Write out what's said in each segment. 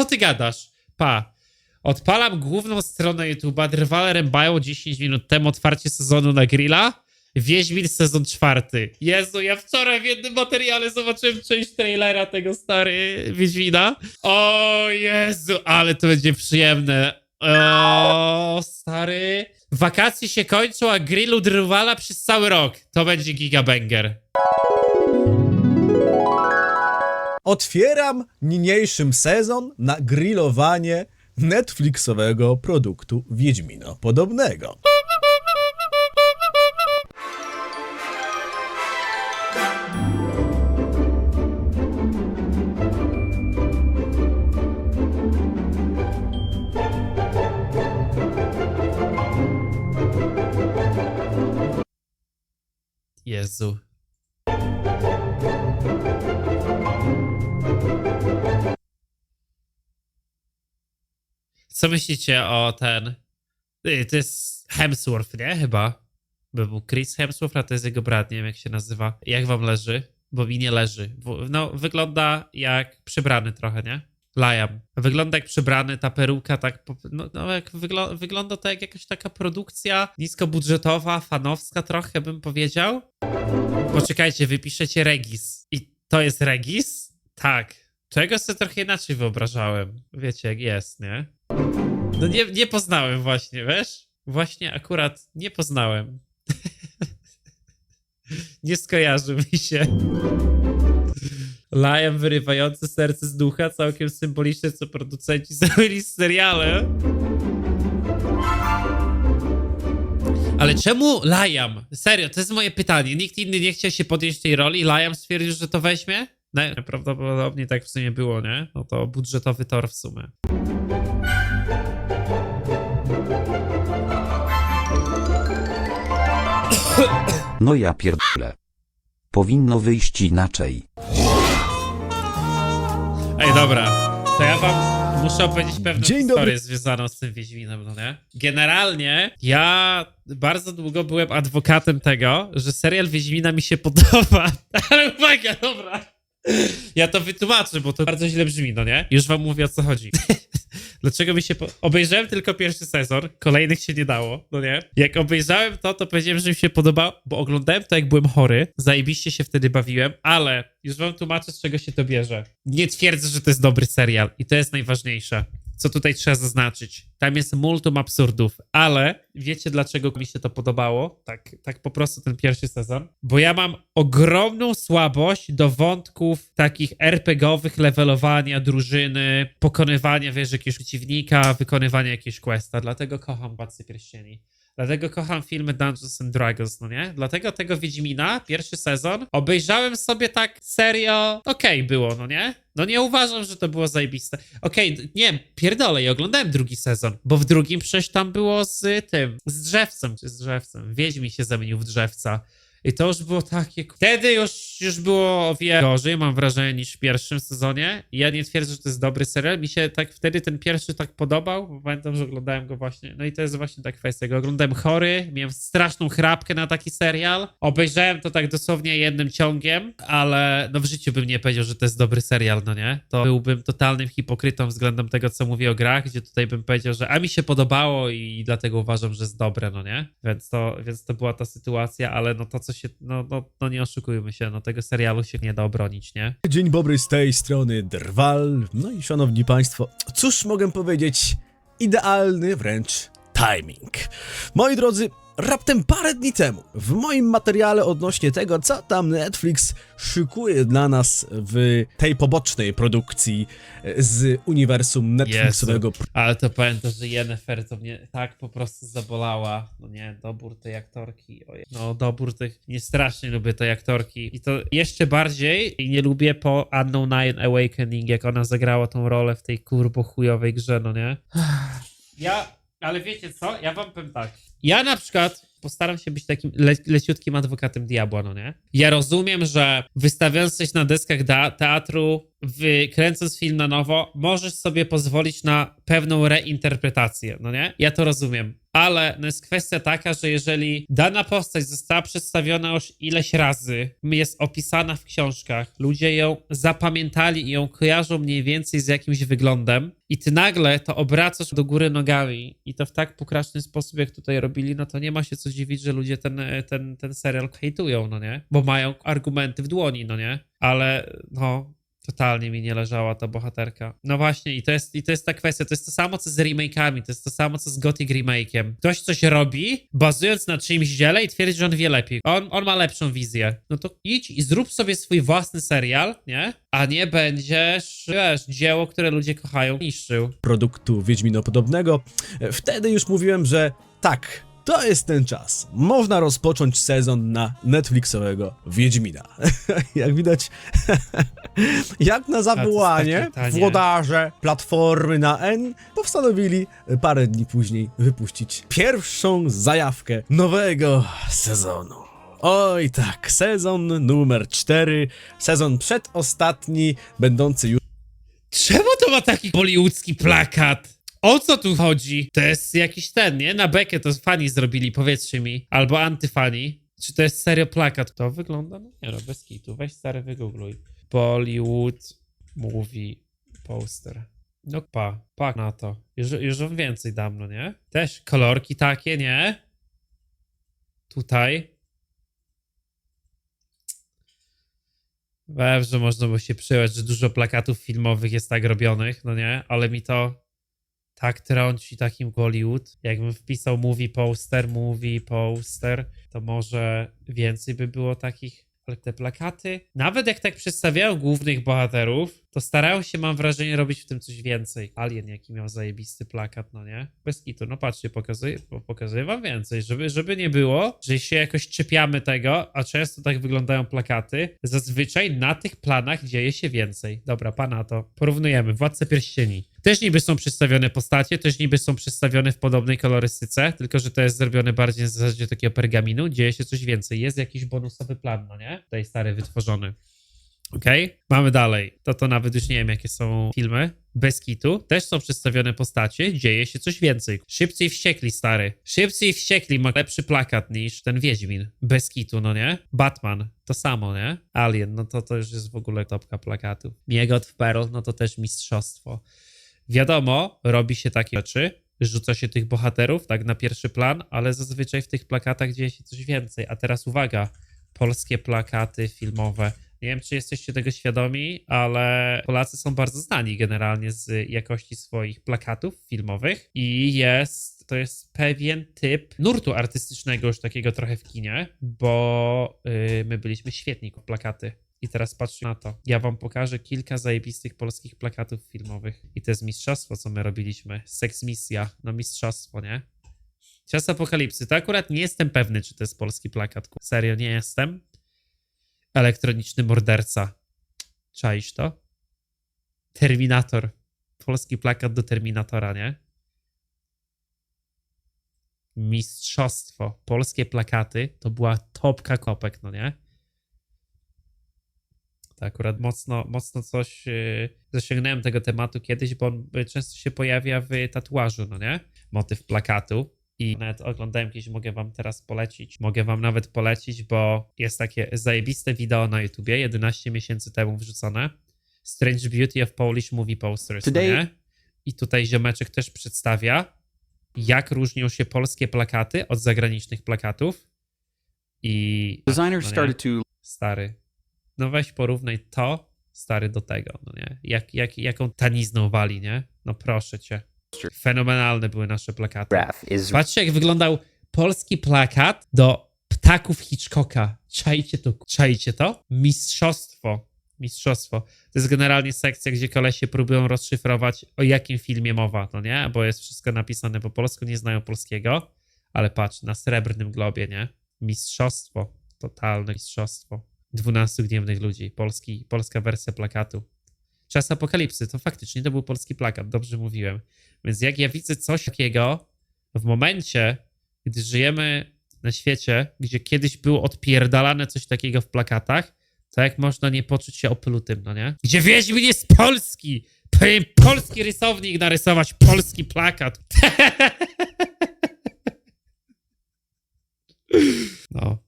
Co ty gadasz? Pa. Odpalam główną stronę YouTube'a, drwale rębają 10 minut temu otwarcie sezonu na grilla. Wiedźmin sezon czwarty. Jezu, ja wczoraj w jednym materiale zobaczyłem część trailera tego stary Wiedźmina. O Jezu, ale to będzie przyjemne. O, stary. Wakacje się kończą, a grillu drwala przez cały rok. To będzie gigabanger. Otwieram niniejszym sezon na grillowanie Netflixowego produktu Wiedźmino podobnego. Jezu. Co myślicie o ten? To jest Hemsworth, nie? Chyba. By był Chris Hemsworth, a to jest jego brat, nie wiem jak się nazywa. Jak wam leży? Bo mi nie leży. No, wygląda jak przybrany trochę, nie? Liam. Wygląda jak przybrany, ta peruka tak, no, no jak wygl wygląda to jak jakaś taka produkcja niskobudżetowa, fanowska trochę bym powiedział. Poczekajcie, wypiszecie Regis. I to jest Regis? Tak. Czego sobie trochę inaczej wyobrażałem. Wiecie, jak jest, nie? No nie, nie poznałem właśnie, wiesz? Właśnie akurat nie poznałem. nie skojarzył mi się. Liam wyrywający serce z ducha, całkiem symboliczne, co producenci zrobili z seriale. Ale czemu Liam? Serio, to jest moje pytanie. Nikt inny nie chciał się podjąć tej roli. Liam stwierdził, że to weźmie? No, prawdopodobnie tak w sumie było, nie? No to budżetowy tor w sumie. No ja pierdolę. Powinno wyjść inaczej. Ej, dobra. To ja wam muszę opowiedzieć pewną Dzień historię dobry. związaną z tym Wiedźminem, no nie? Generalnie ja bardzo długo byłem adwokatem tego, że serial Wiedźmina mi się podoba. Ale uwaga, dobra. Ja to wytłumaczę, bo to bardzo źle brzmi, no nie? Już wam mówię o co chodzi. Dlaczego mi się. Po... Obejrzałem tylko pierwszy sezon, kolejnych się nie dało, no nie? Jak obejrzałem to, to powiedziałem, że mi się podobało, bo oglądałem to, jak byłem chory. Zajebiście się wtedy bawiłem, ale już wam tłumaczę, z czego się to bierze. Nie twierdzę, że to jest dobry serial i to jest najważniejsze. Co tutaj trzeba zaznaczyć? Tam jest multum absurdów, ale wiecie dlaczego mi się to podobało? Tak, tak po prostu ten pierwszy sezon. Bo ja mam ogromną słabość do wątków takich RPGowych, levelowania drużyny, pokonywania, wiesz, jakiegoś przeciwnika, wykonywania jakiegoś questa. Dlatego kocham Władcy Pierścieni. Dlatego kocham filmy Dungeons and Dragons, no nie? Dlatego tego Wiedźmina, pierwszy sezon, obejrzałem sobie tak serio, okej było, no nie? No nie uważam, że to było zajebiste. Okej, d- nie, pierdolę, i oglądałem drugi sezon, bo w drugim przecież tam było z tym, z drzewcem, czy z drzewcem. Wiedźmin się zamienił w drzewca. I to już było takie. Wtedy już, już było o wiele gorzej, mam wrażenie, niż w pierwszym sezonie. Ja nie twierdzę, że to jest dobry serial. Mi się tak wtedy ten pierwszy tak podobał, bo pamiętam, że oglądałem go właśnie. No i to jest właśnie ta kwestia. Go oglądałem chory, miałem straszną chrapkę na taki serial. Obejrzałem to tak dosłownie jednym ciągiem, ale no w życiu bym nie powiedział, że to jest dobry serial, no nie? To byłbym totalnym hipokrytą względem tego, co mówię o grach, gdzie tutaj bym powiedział, że a mi się podobało i dlatego uważam, że jest dobre, no nie? Więc to, więc to była ta sytuacja, ale no to, co się, no, no, no nie oszukujmy się, no tego serialu się nie da obronić, nie? Dzień dobry z tej strony Drwal. No i szanowni państwo, cóż mogę powiedzieć? Idealny wręcz timing. Moi drodzy, raptem parę dni temu w moim materiale odnośnie tego, co tam Netflix szykuje dla nas w tej pobocznej produkcji e, z uniwersum Netflixowego Ale to pamiętam, że Jennifer to mnie tak po prostu zabolała. No nie, dobór tej aktorki. Ojej. No dobór tych, nie strasznie lubię tej aktorki. I to jeszcze bardziej nie lubię po Unknown Nine Awakening, jak ona zagrała tą rolę w tej kurbo chujowej grze, no nie? Ja, ale wiecie co? Ja wam powiem tak. Ja na przykład postaram się być takim le leciutkim adwokatem diabła, no nie? Ja rozumiem, że wystawiając coś na deskach teatru, wykręcąc film na nowo, możesz sobie pozwolić na pewną reinterpretację, no nie? Ja to rozumiem. Ale no jest kwestia taka, że jeżeli dana postać została przedstawiona już ileś razy, jest opisana w książkach, ludzie ją zapamiętali i ją kojarzą mniej więcej z jakimś wyglądem, i ty nagle to obracasz do góry nogami i to w tak pokraczny sposób, jak tutaj robili, no to nie ma się co dziwić, że ludzie ten, ten, ten serial hejtują, no nie? Bo mają argumenty w dłoni, no nie? Ale no, totalnie mi nie leżała ta bohaterka. No właśnie, i to jest, i to jest ta kwestia, to jest to samo co z remake'ami, to jest to samo co z Gothic remake'iem. Ktoś coś robi, bazując na czyimś dziele i twierdzi, że on wie lepiej. On, on ma lepszą wizję. No to idź i zrób sobie swój własny serial, nie? A nie będziesz, wiesz, dzieło, które ludzie kochają, niszczył. produktu Wiedźminopodobnego, wtedy już mówiłem, że tak, to jest ten czas. Można rozpocząć sezon na Netflixowego Wiedźmina. Jak widać, jak na zawołanie, włodarze platformy na N postanowili parę dni później wypuścić pierwszą zajawkę nowego sezonu. Oj tak, sezon numer 4, sezon przedostatni, będący już Czemu to ma taki bollywoodzki plakat? O co tu chodzi? To jest jakiś ten, nie? Na bekę to fani zrobili, powiedzcie mi. Albo antyfani. Czy to jest serio plakat? To wygląda? No nie no, bez kitu. Weź stary, wygoogluj. Bollywood Movie Poster. No pa, pa na to. Już, już więcej dam, no nie? Też kolorki takie, nie? Tutaj. Wiem, że można by się przyjąć, że dużo plakatów filmowych jest tak robionych, no nie? Ale mi to tak trąci takim Hollywood. Jakbym wpisał movie poster, movie poster, to może więcej by było takich. Ale te plakaty, nawet jak tak przedstawiają głównych bohaterów, to starają się, mam wrażenie, robić w tym coś więcej. Alien, jaki miał zajebisty plakat, no nie? Bez kitu, no patrzcie, pokazuję, po- pokazuję wam więcej, żeby, żeby nie było, że się jakoś czepiamy tego, a często tak wyglądają plakaty. Zazwyczaj na tych planach dzieje się więcej. Dobra, pana to porównujemy. Władca Pierścieni. Też niby są przedstawione postacie, też niby są przedstawione w podobnej kolorystyce, tylko że to jest zrobione bardziej na zasadzie takiego pergaminu, dzieje się coś więcej. Jest jakiś bonusowy plan, no nie? Tutaj stary wytworzony. Okej, mamy dalej. To to nawet już nie wiem, jakie są filmy. Bez kitu. Też są przedstawione postacie, dzieje się coś więcej. Szybcy i wściekli, stary. Szybcy i wściekli ma lepszy plakat niż ten Wiedźmin. Bez kitu, no nie? Batman, to samo, nie? Alien, no to to już jest w ogóle topka plakatu. Miegot w Pearl, no to też mistrzostwo. Wiadomo, robi się takie rzeczy, rzuca się tych bohaterów tak na pierwszy plan, ale zazwyczaj w tych plakatach dzieje się coś więcej. A teraz uwaga, polskie plakaty filmowe. Nie wiem, czy jesteście tego świadomi, ale Polacy są bardzo znani generalnie z jakości swoich plakatów filmowych i jest, to jest pewien typ nurtu artystycznego już takiego trochę w kinie, bo yy, my byliśmy świetni plakaty. I teraz patrzcie na to. Ja wam pokażę kilka zajebistych polskich plakatów filmowych. I to jest mistrzostwo, co my robiliśmy. Seks misja, no mistrzostwo, nie? Czas apokalipsy. To akurat nie jestem pewny, czy to jest polski plakat. Serio, nie jestem. Elektroniczny morderca. Czaisz to? Terminator. Polski plakat do Terminatora, nie? Mistrzostwo. Polskie plakaty to była topka kopek, no nie? To akurat mocno, mocno coś zasięgnąłem tego tematu kiedyś, bo on y, często się pojawia w tatuażu, no nie? Motyw plakatu. I nawet oglądałem kiedyś, mogę wam teraz polecić. Mogę wam nawet polecić, bo jest takie zajebiste wideo na YouTubie, 11 miesięcy temu wrzucone. Strange Beauty of Polish Movie Posters, no Today- nie? I tutaj ziomeczek też przedstawia, jak różnią się polskie plakaty od zagranicznych plakatów. I... Designers no nie? started to Stary. No weź porównaj to, stary, do tego, no nie? Jak, jak, jaką tanizną wali, nie? No proszę cię. Fenomenalne były nasze plakaty. Patrzcie, jak wyglądał polski plakat do ptaków Hitchcocka. Czajcie to? Czajcie to? Mistrzostwo. Mistrzostwo. To jest generalnie sekcja, gdzie kolesie próbują rozszyfrować, o jakim filmie mowa, no nie? Bo jest wszystko napisane po polsku, nie znają polskiego. Ale patrz, na srebrnym globie, nie? Mistrzostwo. Totalne mistrzostwo. 12 gniewnych ludzi. Polski, polska wersja plakatu. Czas apokalipsy. To faktycznie to był polski plakat, dobrze mówiłem. Więc jak ja widzę coś takiego w momencie, gdy żyjemy na świecie, gdzie kiedyś było odpierdalane coś takiego w plakatach, to jak można nie poczuć się opylutym, no nie? Gdzie Wiedźmin jest polski! Powinien polski rysownik narysować polski plakat. No.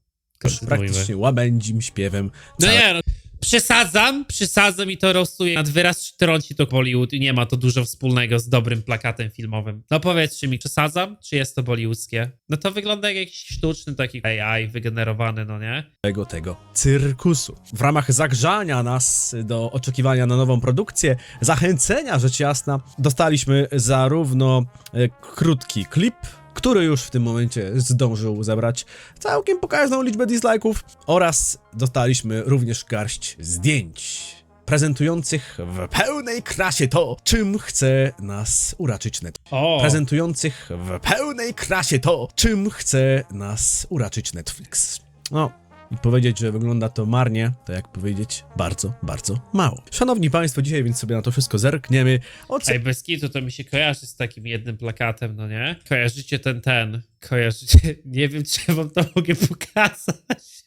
Już kontynuujmy. Praktycznie łabędzim śpiewem. No nie, no. Przesadzam, przesadzam i to rosuje nad wyraz, czy trąci to Bollywood i nie ma to dużo wspólnego z dobrym plakatem filmowym. No powiedzcie mi, przesadzam, czy jest to bollywoodzkie? No to wygląda jak jakiś sztuczny taki AI wygenerowany, no nie? całego tego cyrkusu. W ramach zagrzania nas do oczekiwania na nową produkcję, zachęcenia rzecz jasna, dostaliśmy zarówno e, krótki klip, który już w tym momencie zdążył zebrać całkiem pokaźną liczbę dislike'ów oraz dostaliśmy również garść zdjęć prezentujących w pełnej krasie to, czym chce nas uraczyć Netflix. O, Prezentujących w pełnej krasie to, czym chce nas uraczyć Netflix. No, i powiedzieć, że wygląda to marnie, to jak powiedzieć bardzo, bardzo mało. Szanowni Państwo, dzisiaj więc sobie na to wszystko zerkniemy. Oce- Ej, bez kitu to mi się kojarzy z takim jednym plakatem, no nie? Kojarzycie ten, ten, kojarzycie, nie wiem, czy wam to mogę pokazać.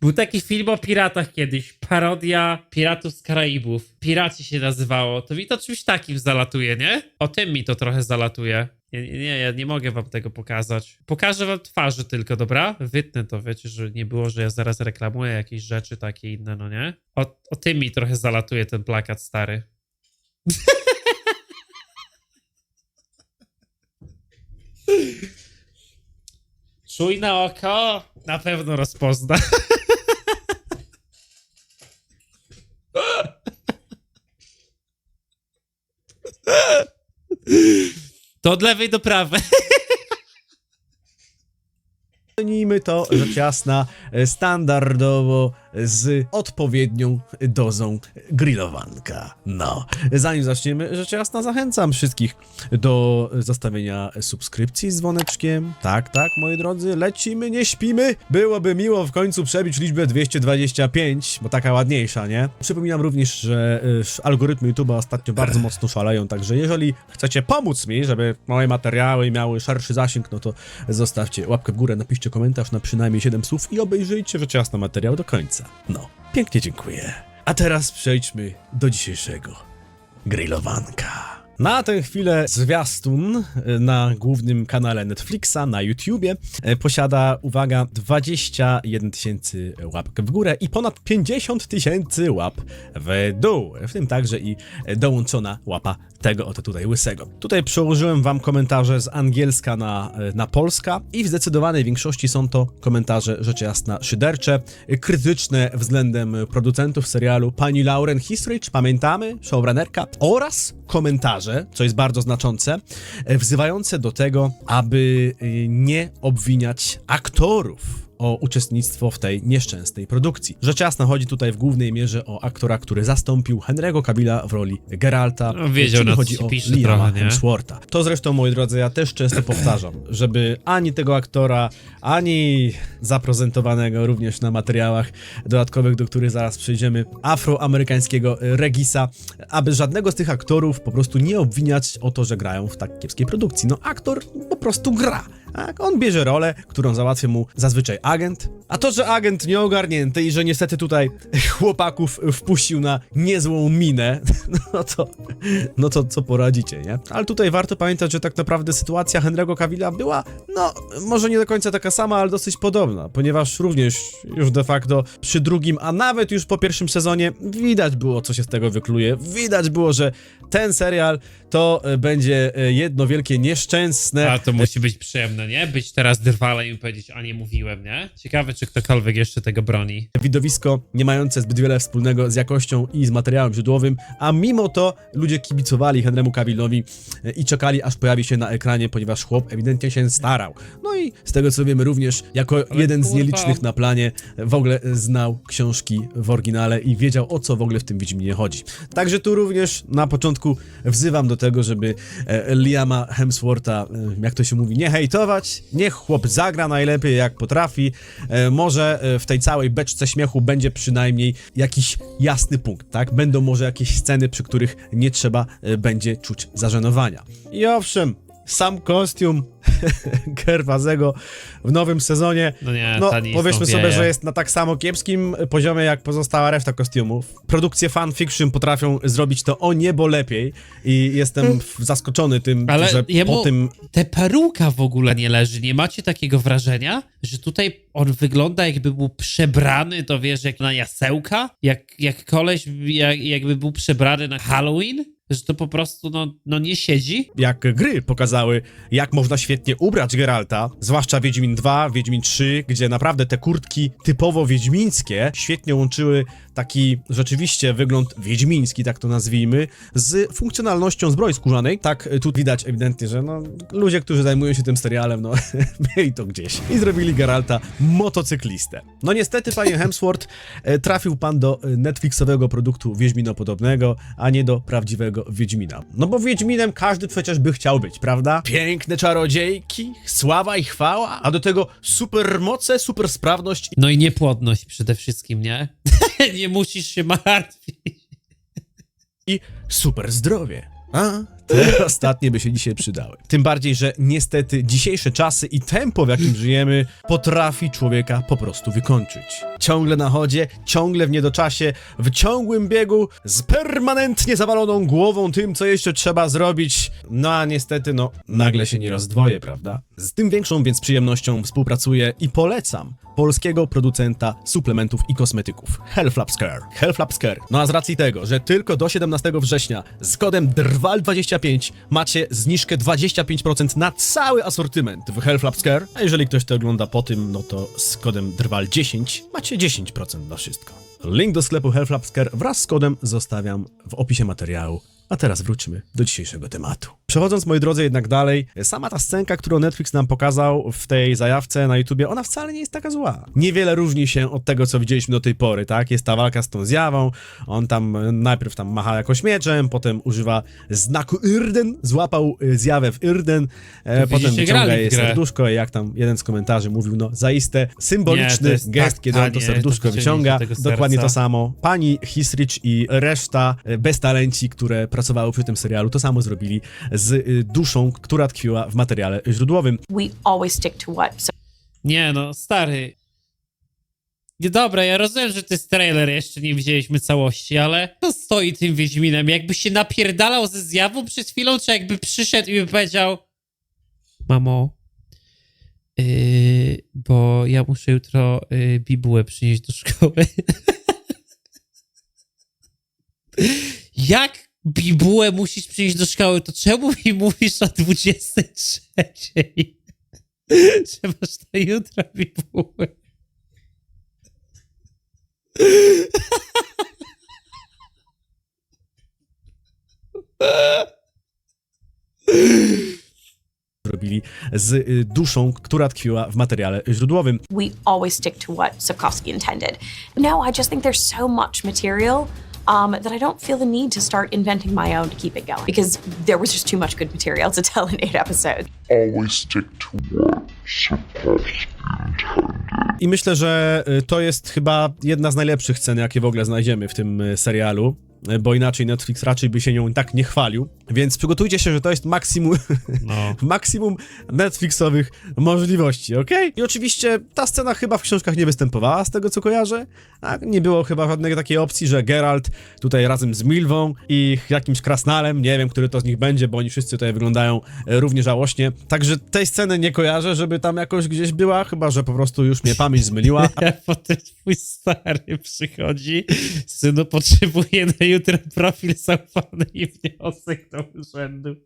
Był taki film o piratach kiedyś, parodia Piratów z Karaibów. Piraci się nazywało. To mi to czymś takim zalatuje, nie? O tym mi to trochę zalatuje. Nie, nie, nie, ja nie mogę wam tego pokazać. Pokażę wam twarzy tylko, dobra? Wytnę to, wiecie, że nie było, że ja zaraz reklamuję jakieś rzeczy takie inne, no nie? O, o tym mi trochę zalatuje ten plakat stary. Czujne oko na pewno rozpozna. To od lewej do prawej. Cenijmy to, rzecz jasna, e, standardowo z odpowiednią dozą grillowanka. No, zanim zaczniemy, rzecz jasna, zachęcam wszystkich do zostawienia subskrypcji z dzwoneczkiem. Tak, tak, moi drodzy, lecimy, nie śpimy. Byłoby miło w końcu przebić liczbę 225, bo taka ładniejsza, nie? Przypominam również, że y, algorytmy YouTube'a ostatnio bardzo mocno szaleją, także jeżeli chcecie pomóc mi, żeby moje materiały miały szerszy zasięg, no to zostawcie łapkę w górę, napiszcie komentarz na przynajmniej 7 słów i obejrzyjcie rzecz jasna materiał do końca. No, pięknie dziękuję. A teraz przejdźmy do dzisiejszego grillowanka. Na tę chwilę zwiastun e, na głównym kanale Netflixa na YouTubie e, posiada, uwaga, 21 tysięcy łapek w górę i ponad 50 tysięcy łap w dół, w tym także i dołączona łapa tego oto tutaj łysego. Tutaj przełożyłem wam komentarze z angielska na, e, na polska i w zdecydowanej większości są to komentarze rzecz jasna szydercze, krytyczne względem producentów serialu pani Lauren Hisrich, pamiętamy, showrunnerka, oraz komentarze, co jest bardzo znaczące, e, wzywające do tego, aby e, nie obwiniać aktorów o uczestnictwo w tej nieszczęsnej produkcji. Rzecz jasna chodzi tutaj w głównej mierze o aktora, który zastąpił Henry'ego Kabila w roli Geralta. No, wiedział, czyli chodzi o Liama? Hemswortha. To zresztą, moi drodzy, ja też często powtarzam, żeby ani tego aktora, ani zaprezentowanego również na materiałach dodatkowych, do których zaraz przejdziemy, afroamerykańskiego Regisa, aby żadnego z tych aktorów po prostu nie obwiniać o to, że grają w tak kiepskiej produkcji. No aktor po prostu gra. Tak? On bierze rolę, którą załatwia mu zazwyczaj agent, a to, że agent nieogarnięty i że niestety tutaj chłopaków wpuścił na niezłą minę, no to, no to co poradzicie, nie? Ale tutaj warto pamiętać, że tak naprawdę sytuacja Henry'ego Cavilla była, no, może nie do końca taka sama, ale dosyć podobna, ponieważ również już de facto przy drugim, a nawet już po pierwszym sezonie widać było, co się z tego wykluje. Widać było, że ten serial to będzie e, jedno wielkie nieszczęsne A to musi być przyjemne, nie? Być teraz drwalem i powiedzieć, a nie mówiłem, nie? Ciekawe, czy ktokolwiek jeszcze tego broni. widowisko nie mające zbyt wiele wspólnego z jakością i z materiałem źródłowym, a mimo to ludzie kibicowali Henrymu Cavillowi e, i czekali aż pojawi się na ekranie, ponieważ chłop ewidentnie się starał. No i z tego co wiemy również jako Ale jeden z kurwa. nielicznych na planie e, w ogóle znał książki w oryginale i wiedział o co w ogóle w tym Wiedźminie chodzi. Także tu również na początku wzywam do tego, żeby e, Liama Hemswortha, jak to się mówi, nie hejtować, niech chłop zagra najlepiej jak potrafi, e, może e, w tej całej beczce śmiechu będzie przynajmniej jakiś jasny punkt, tak? Będą może jakieś sceny, przy których nie trzeba e, będzie czuć zażenowania. I owszem, sam kostium Gerwazego w nowym sezonie. No nie, No, powiedzmy tą sobie, wieje. że jest na tak samo kiepskim poziomie jak pozostała reszta kostiumów. Produkcje fanfiction potrafią zrobić to o niebo lepiej i jestem w- zaskoczony tym, Hmm. Ale że jemu po tym te peruka w ogóle nie leży. Nie macie takiego wrażenia, że tutaj on wygląda jakby był przebrany, to wiesz, jak na jasełka? Jak, jak koleś jak, jakby był przebrany na Halloween? Że to po prostu no, no nie siedzi? jak gry pokazały, jak można świetnie ubrać Geralta, zwłaszcza Wiedźmin 2, Wiedźmin 3, gdzie naprawdę te kurtki typowo wiedźmińskie świetnie łączyły taki rzeczywiście wygląd wiedźmiński, tak to nazwijmy, z funkcjonalnością zbroi skórzanej. Tak y, tu widać ewidentnie, że no, ludzie, którzy zajmują się tym serialem, no mieli to gdzieś i zrobili Geralta motocyklistę. No niestety, panie Hemsworth, e, trafił pan do e, Netflixowego produktu Wiedźminopodobnego, a nie do prawdziwego Wiedźmina. No bo Wiedźminem każdy przecież by chciał być, prawda? Piękne czarodziejki, sława i chwała, a do tego supermoce, supersprawność No i niepłodność przede wszystkim, nie? nie musisz się martwić. i super zdrowie. A, te ostatnie by się dzisiaj przydały. Tym bardziej, że niestety dzisiejsze czasy i tempo, w jakim żyjemy, potrafi człowieka po prostu wykończyć. Ciągle na chodzie, ciągle w niedoczasie, w ciągłym biegu, z permanentnie zawaloną głową tym, co jeszcze trzeba zrobić. No a niestety, no, nagle się nie rozdwoję, prawda? Z tym większą więc przyjemnością współpracuję i polecam polskiego producenta suplementów i kosmetyków Hellflapscare. Hellflapscare. No a z racji tego, że tylko do 17 września z kodem DRWAL25 macie zniżkę 25% na cały asortyment w Hellflapscare, a jeżeli ktoś to ogląda po tym, no to z kodem DRWAL10 macie 10% na wszystko. Link do sklepu Hellflapscare wraz z kodem zostawiam w opisie materiału. A teraz wróćmy do dzisiejszego tematu. Przechodząc, moi drodzy, jednak dalej, sama ta scenka, którą Netflix nam pokazał w tej zajawce na YouTubie, ona wcale nie jest taka zła. Niewiele różni się od tego, co widzieliśmy do tej pory, tak? Jest ta walka z tą zjawą, on tam e, najpierw tam macha jakoś mieczem, potem używa znaku Irden, złapał e, zjawę w Irden, e, potem wyciąga jej serduszko i jak tam jeden z komentarzy mówił, no zaiste Nie, symboliczny jest gest, tak kiedy on to serduszko to wyciąga, dokładnie to samo. Pani Hisrich i reszta e, beztalenci, które pracowały przy tym serialu, to samo zrobili z y, duszą, która tkwiła w materiale źródłowym. we always stick to what so Nie no, stary. Nie, dobra, ja rozumiem, że to jest trailer, jeszcze nie widzieliśmy całości, ale to stoi tym Wiedźminem. Jakby się napierdalał ze zjawą przed chwilą, czy jakby przyszedł i by powiedział Mamo, yy, bo ja muszę jutro yy, bibułę przynieść do szkoły. Jak bibułę musisz przynieść do szkoły, to czemu mi mówisz o 23? że masz na jutro bibułę. Zrobili z y, duszą, która tkwiła w materiale źródłowym. we always stick to what Sapkowski intended. No, I just think there's so much material um, that I don't feel the need to start inventing my own to keep it going because there was just too much good material to tell in eight episodes. always stick to what Sapkowski intended. I myślę, że y, to jest chyba jedna z najlepszych scen, jakie w ogóle znajdziemy w tym y, serialu. y, Bo inaczej Netflix raczej by się nią tak nie chwalił. Więc przygotujcie się, że to jest maksimum No. maksimum Netflixowych możliwości, ok? I oczywiście ta scena chyba w książkach nie występowała, z tego co kojarzę. Tak? Nie było chyba żadnej takiej opcji, że Geralt tutaj razem z Milwą i jakimś krasnalem, nie wiem, który to z nich będzie, bo oni wszyscy tutaj wyglądają e, równie żałośnie. Także tej sceny nie kojarzę, żeby tam jakoś gdzieś była, chyba że po prostu już mnie pamięć zmyliła. A potem twój stary przychodzi, synu potrzebuje na jutro profil zaufany i wniosek do urzędu.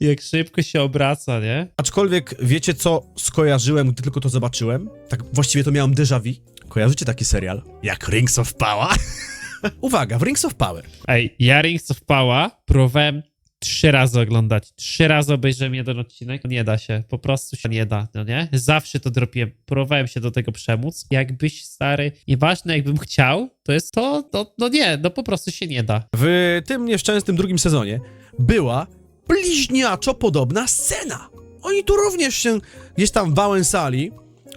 Jak szybko się obraca, nie? Aczkolwiek wiecie co skojarzyłem, gdy tylko to zobaczyłem? Tak właściwie to miałem déjà vu. Kojarzycie taki serial jak Rings of Power? Uwaga, w Rings of Power Ej, ja Rings of Power próbowałem trzy razy oglądać. Trzy razy obejrzałem jeden odcinek. Nie da się, po prostu się nie da, no nie? Zawsze to dropiłem. Próbowałem się do tego przemóc. Jakbyś, stary, nieważne jakbym chciał, to jest to, no, no nie, no po prostu się nie da. W tym nieszczęsnym drugim sezonie była bliźniaczo podobna scena. Oni tu również się gdzieś tam wałęsali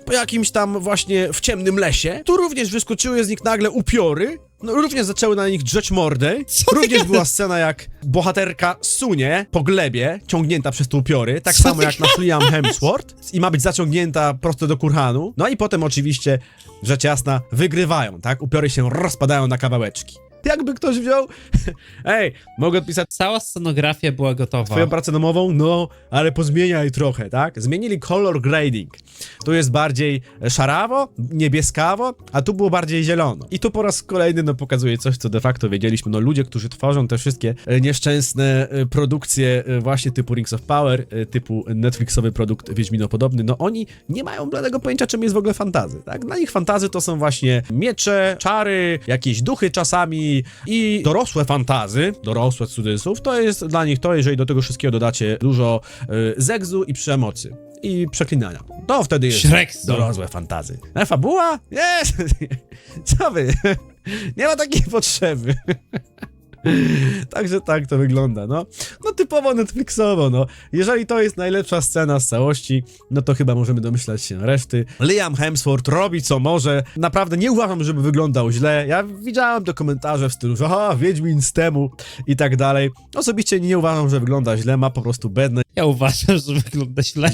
po jakimś tam właśnie w ciemnym lesie. Tu również wyskoczyły z nich nagle upiory no, również zaczęły na nich drzeć mordy. Również była scena, jak bohaterka sunie po glebie, ciągnięta przez te upiory, tak Co samo jak nasz Liam Hemsworth i ma być zaciągnięta prosto do kurhanu. No i potem oczywiście, rzecz jasna, wygrywają, tak? Upiory się rozpadają na kawałeczki. Jakby ktoś wziął... Ej, mogę odpisać Cała scenografia była gotowa. Twoją pracę domową? No, ale pozmieniaj trochę, tak? Zmienili color grading. Tu jest bardziej szarawo, niebieskawo, a tu było bardziej zielono. I tu po raz kolejny no, pokazuje coś, co de facto wiedzieliśmy. No ludzie, którzy tworzą te wszystkie e, nieszczęsne e, produkcje e, właśnie typu Rings of Power, e, typu Netflixowy produkt Wiedźminopodobny, no oni nie mają bladego pojęcia, czym jest w ogóle fantazy, tak? Dla nich fantazy to są właśnie miecze, czary, jakieś duchy czasami i dorosłe fantazy, dorosłe cudzysłów, to jest dla nich to, jeżeli do tego wszystkiego dodacie dużo y, zegzu i przemocy i przeklinania. To wtedy jest Shreksu. dorosłe fantazy. A fabuła? Jest! Co wy? Nie ma takiej potrzeby. Także tak to wygląda, no. No typowo Netflixowo, no. Jeżeli to jest najlepsza scena z całości, no to chyba możemy domyślać się reszty. Liam Hemsworth robi co może. Naprawdę nie uważam, żeby wyglądał źle. Ja widziałem te komentarze w stylu, że aha, Wiedźmin z temu i tak dalej. Osobiście nie uważam, że wygląda źle, ma po prostu beznadziejne Ja uważam, że wygląda źle.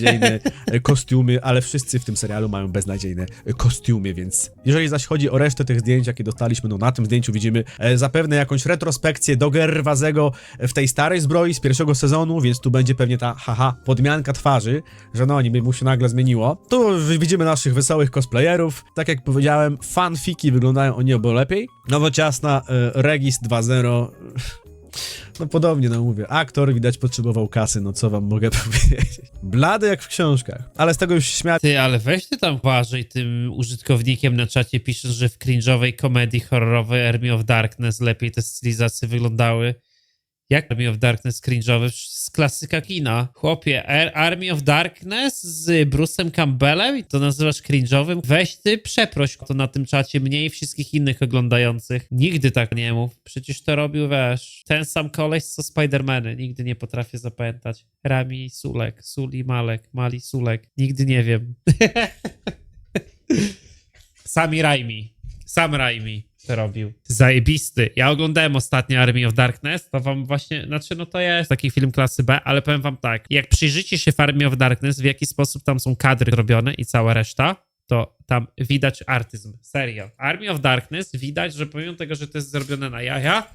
e, kostiumy, ale wszyscy w tym serialu mają beznadziejne e, kostiumy, więc jeżeli zaś chodzi o resztę tych zdjęć, jakie dostaliśmy, no na tym zdjęciu widzimy e, zapewne jakąś retrospekcję do Gerwazego w tej starej zbroi z pierwszego sezonu, więc tu będzie pewnie ta, haha, podmianka twarzy, że no niby mu się nagle zmieniło. Tu widzimy naszych wesołych cosplayerów. Tak jak powiedziałem, fanfiki wyglądają o niebo lepiej. Nowociasna e, Regis 2.0 no podobnie, no mówię. Aktor widać potrzebował kasy, no co wam mogę powiedzieć. Blady jak w książkach. Ale z tego już się śmiać. Ty, ale weź ty tam uważaj tym użytkownikiem na czacie piszesz, że w cringe'owej komedii horrorowej Army of Darkness lepiej te stylizacje wyglądały. Jak Army of Darkness cringe'owy? Z klasyka kina. Chłopie, Ar- Army of Darkness z Bruce'em Campbellem to nazywasz cringe'owym? Weź ty przeproś to na tym czacie mnie i wszystkich innych oglądających. Nigdy tak nie mów. Przecież to robił, wiesz, ten sam koleś co Spidermany. Nigdy nie potrafię zapamiętać. Rami Sulek, Suli Malek, Mali Sulek. Nigdy nie wiem. Sami Raimi. Sam Raimi to robił. Zajebisty. Ja oglądałem ostatnio Army of Darkness, to wam właśnie, znaczy no to jest taki film klasy B, ale powiem wam tak, jak przyjrzycie się w Army of Darkness, w jaki sposób tam są kadry robione i cała reszta, to tam widać artyzm. Serio. Army of Darkness widać, że pomimo tego, że to jest zrobione na jaja,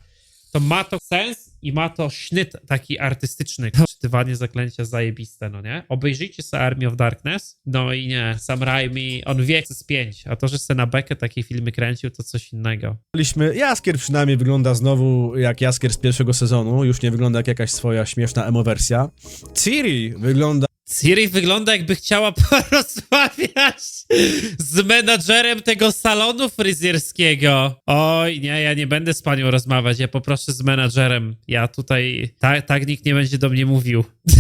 to ma to sens i ma to sznyt taki artystyczny. Czytywanie zaklęcia zajebiste, no nie? Obejrzyjcie sobie Army of Darkness. No i nie, Sam Raimi, on wie z 5, a to, że se na bekę takie filmy kręcił, to coś innego. Byliśmy, Jaskier przynajmniej wygląda znowu jak Jaskier z pierwszego sezonu, już nie wygląda jak jakaś swoja śmieszna emo-wersja. Ciri wygląda Siri wygląda jakby chciała porozmawiać z menadżerem tego salonu fryzjerskiego. Oj, nie, ja nie będę z panią rozmawiać, ja poproszę z menadżerem. Ja tutaj, tak, tak nikt nie będzie do mnie mówił.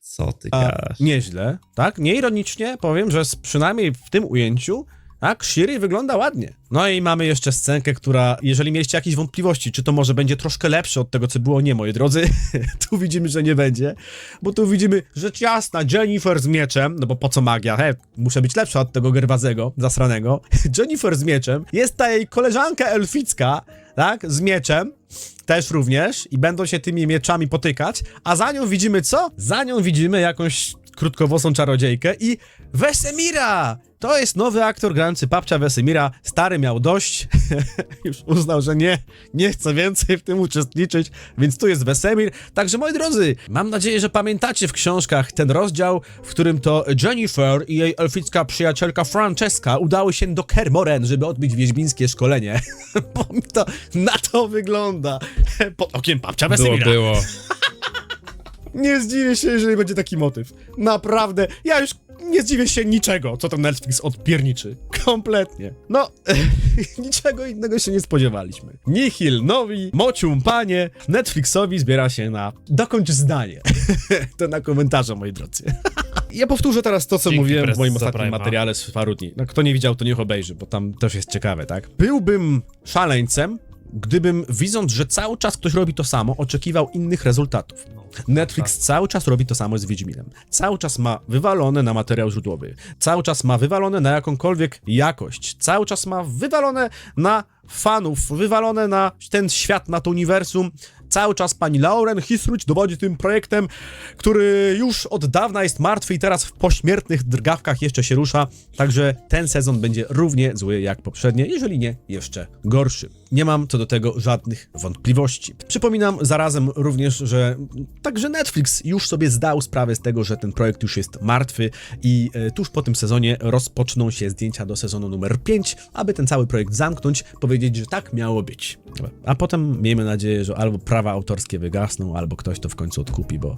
Co ty a, gadasz? nieźle, tak? Nieironicznie powiem, że z, przynajmniej w tym ujęciu tak, Shiri wygląda ładnie. No i mamy jeszcze scenkę, która, jeżeli mieliście jakieś wątpliwości, czy to może będzie troszkę lepsze od tego, co było, nie, moi drodzy, tu widzimy, że nie będzie, bo tu widzimy, rzecz jasna, Jennifer z mieczem, no bo po co magia, he, muszę być lepsza od tego Gerwazego, zasranego, Jennifer z mieczem, jest ta jej koleżanka elficka, tak, z mieczem, też również i będą się tymi mieczami potykać, a za nią widzimy co? Za nią widzimy jakąś krótkowłosą czarodziejkę i Wesemira! To jest nowy aktor grający papcia Wesemira. Stary miał dość, już uznał, że nie, nie chce więcej w tym uczestniczyć, więc tu jest Wesemir. Także moi drodzy, mam nadzieję, że pamiętacie w książkach ten rozdział, w którym to Jennifer i jej elficka przyjacielka Francesca udały się do Kermoren, żeby odbyć wiedźmińskie szkolenie. Bo mi to na to wygląda. Pod okiem papcia Wesemira. było. Nie zdziwię się, jeżeli będzie taki motyw. Naprawdę, ja już nie zdziwię się niczego, co tam Netflix odpierniczy. Kompletnie. No, niczego innego się nie spodziewaliśmy. Nihil nowi, mocium panie, Netflixowi zbiera się na dokończ zdanie. to na komentarze, moi drodzy. ja powtórzę teraz to, co Dzięki, mówiłem w moim ostatnim materiale z paru dni. No, kto nie widział, to niech obejrzy, bo tam też jest ciekawe, tak? Byłbym szaleńcem, gdybym widząc, że cały czas ktoś robi to samo, oczekiwał innych rezultatów. Netflix cały czas robi to samo z Wiedźminem. Cały czas ma wywalone na materiał źródłowy. Cały czas ma wywalone na jakąkolwiek jakość. Cały czas ma wywalone na fanów, wywalone na ten świat, na to uniwersum. Cały czas pani Lauren Hisruć dowodzi tym projektem, który już od dawna jest martwy i teraz w pośmiertnych drgawkach jeszcze się rusza. Także ten sezon będzie równie zły jak poprzednie, jeżeli nie jeszcze gorszy. Nie mam co do tego żadnych wątpliwości. Przypominam zarazem również, że także Netflix już sobie zdał sprawę z tego, że ten projekt już jest martwy i e, tuż po tym sezonie rozpoczną się zdjęcia do sezonu numer 5, aby ten cały projekt zamknąć, powiedzieć, że tak miało być. A potem miejmy nadzieję, że albo prawa autorskie wygasną, albo ktoś to w końcu odkupi, bo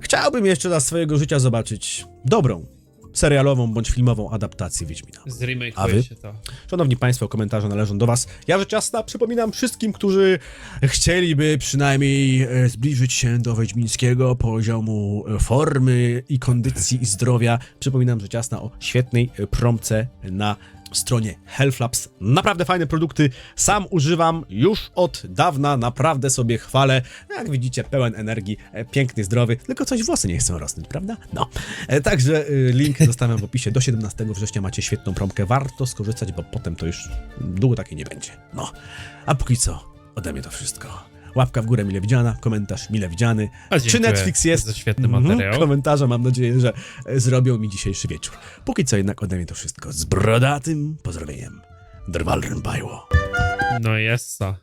chciałbym jeszcze dla swojego życia zobaczyć dobrą, serialową bądź filmową adaptację Wiedźmina. Zremake'uje się to. Szanowni Państwo, komentarze należą do Was. Ja rzecz jasna przypominam wszystkim, którzy chcieliby przynajmniej e, zbliżyć się do wiedźmińskiego poziomu e, formy i kondycji i zdrowia. Przypominam rzecz jasna o świetnej e, promce na stronie Hellflaps. Naprawdę fajne produkty. Sam używam już od dawna, naprawdę sobie chwalę. Jak widzicie, pełen energii, e, piękny, zdrowy, tylko coś włosy nie chcą rosnąć, prawda? No. E, Także e, link zostawiam w opisie. Do 17 września macie świetną promkę. Warto skorzystać, bo potem to już długo takiej nie będzie. No. A póki co, ode mnie to wszystko. Łapka w górę mile widziana, komentarz mile widziany. Czy Netflix jest? za świetny Mhm, materiał. Komentarze mam nadzieję, że e, zrobią mi dzisiejszy wieczór. Póki co jednak ode mnie to wszystko. Z brodatym pozdrowieniem. Drwal Rębajło. No jest co.